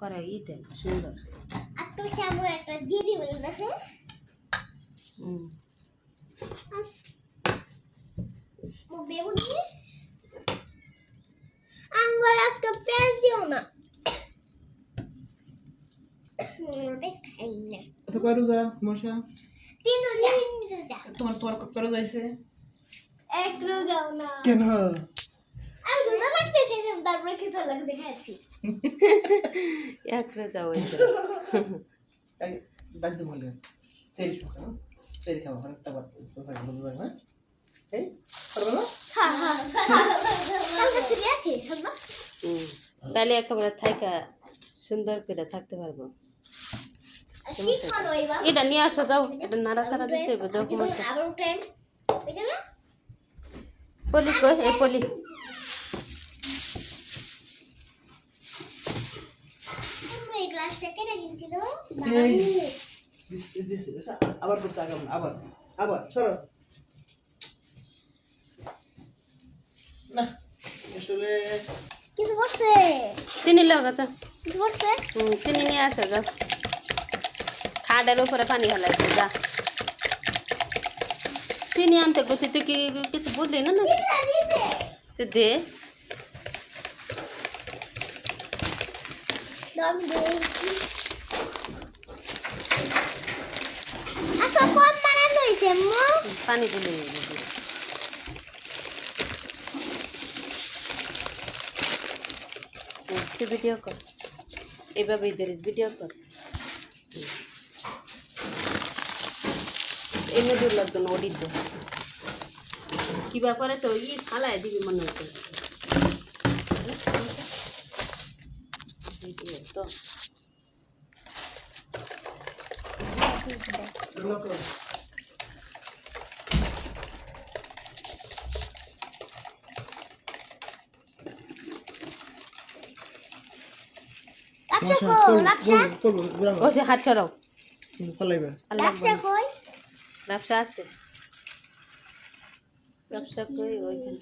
করে ই দেন সুন্দর। আজকে শ্যামু একটা দিয়ে দিবেন না হ্যাঁ? হুম। আস। মো বেবু দিয়ে আঙ্গুর আজকে পেঁয়াজ দিও না। আচ্ছা কয় রোজা মশা? তিন রোজা। তোমার তোমার কয় রোজা আছে এক রোজাও না। কেন? আমি তারপরে খেতে লাগছে বলে খাও খাও মানে থাকবে এই পারবে না হ্যাঁ হ্যাঁ কালকে আছে শোনো তাহলে একেবারে থাইকা সুন্দর করে থাকতে পারব এটা নিয়ে আসো যাও এটা নাড়াচাড়া দিতে হবে যাও পলি কই এই পলি এই গ্লাসটা কেটে কিনছিল আবার করতে আগাম আবার আবার সরো। না আসলে কিছু বসছে। চিনি লাও গাছা কিছু বসছে। হুম চিনি নিয়ে আসো যাও খাটের উপরে পানি ফেলাইছে যা। চিনি আনতে গেছি তুই কি কিছু বুঝলি না না? দে। দম দই আচ্ছা কম বানানো হয়েছে মো পানি তুলে তুই ভিডিও কর এইভাবেই ধরিস কি ব্যাপারে তো ই ফালায় দিবি মনে হচ্ছে ভিডিও তো। সে হাত ছড়াও ব্যবসা আছে। ব্যবসা কই? ওইখানে।